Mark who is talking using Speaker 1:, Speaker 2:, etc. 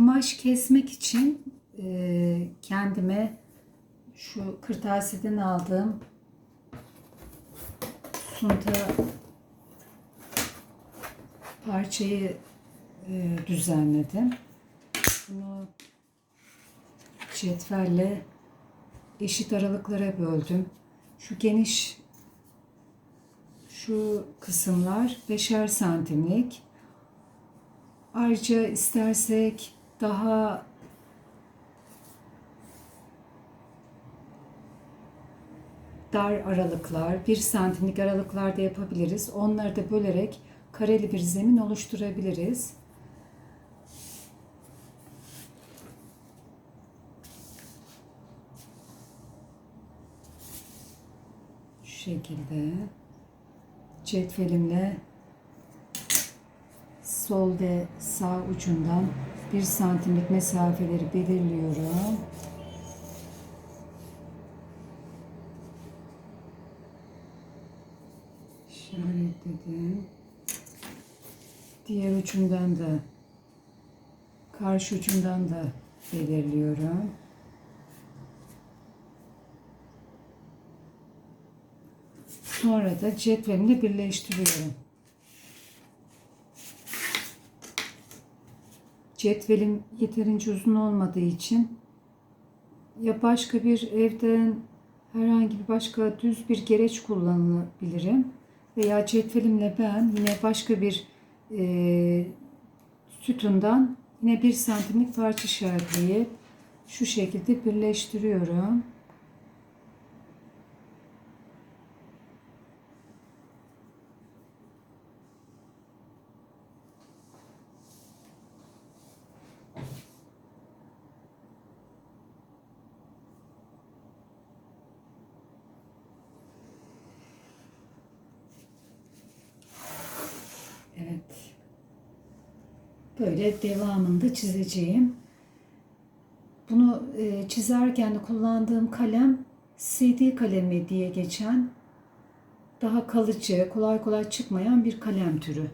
Speaker 1: kumaş kesmek için e, kendime şu kırtasiyeden aldığım sunta parçayı e, düzenledim. Bunu cetvelle eşit aralıklara böldüm. Şu geniş şu kısımlar beşer santimlik. Ayrıca istersek daha dar aralıklar, bir santimlik aralıklarda yapabiliriz. Onları da bölerek kareli bir zemin oluşturabiliriz. Şu şekilde cetvelimle sol sağ ucundan bir santimlik mesafeleri belirliyorum. İşaretledim. Diğer ucundan da karşı ucundan da belirliyorum. Sonra da cetvelimle birleştiriyorum. Cetvelim yeterince uzun olmadığı için ya başka bir evden herhangi bir başka düz bir gereç kullanabilirim veya cetvelimle ben yine başka bir e, sütundan yine bir santimlik parça işaretleyip şu şekilde birleştiriyorum. Böyle devamında çizeceğim. Bunu e, çizerken kullandığım kalem CD kalemi diye geçen daha kalıcı, kolay kolay çıkmayan bir kalem türü.